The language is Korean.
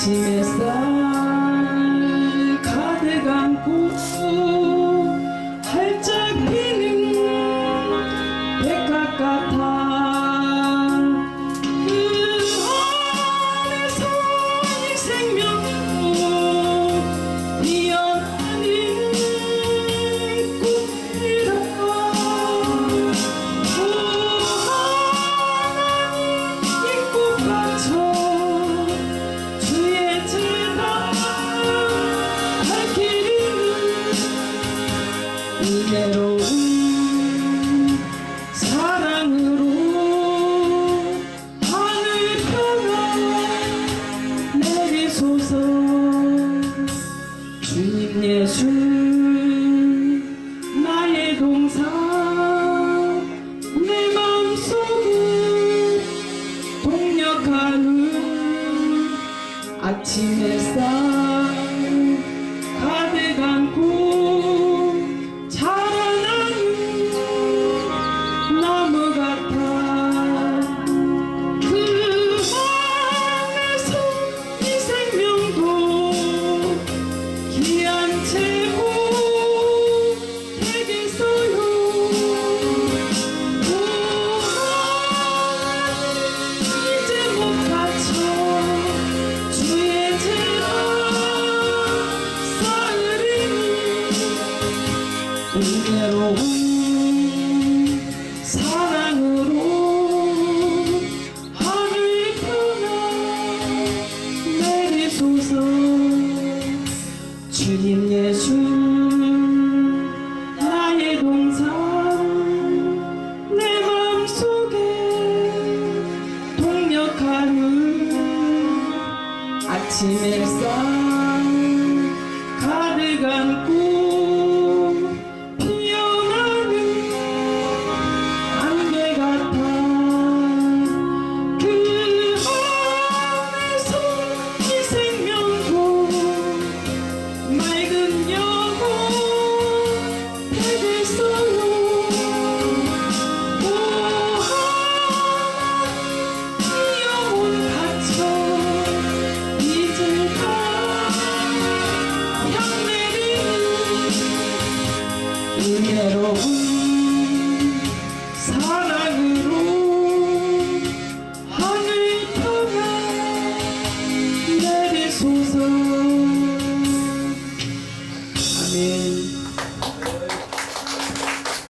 지에 쌀 가득 안고 활짝 피는 백합 같아 주소서. 주님 예수 나의 동사. 내 마음속에 동력하는 아침 햇살 가득 뜨거운 사랑으로 하늘 향해 내리소서 주님 예수 나의 동상 내 맘속에 동력하는 아침 햇살 quiero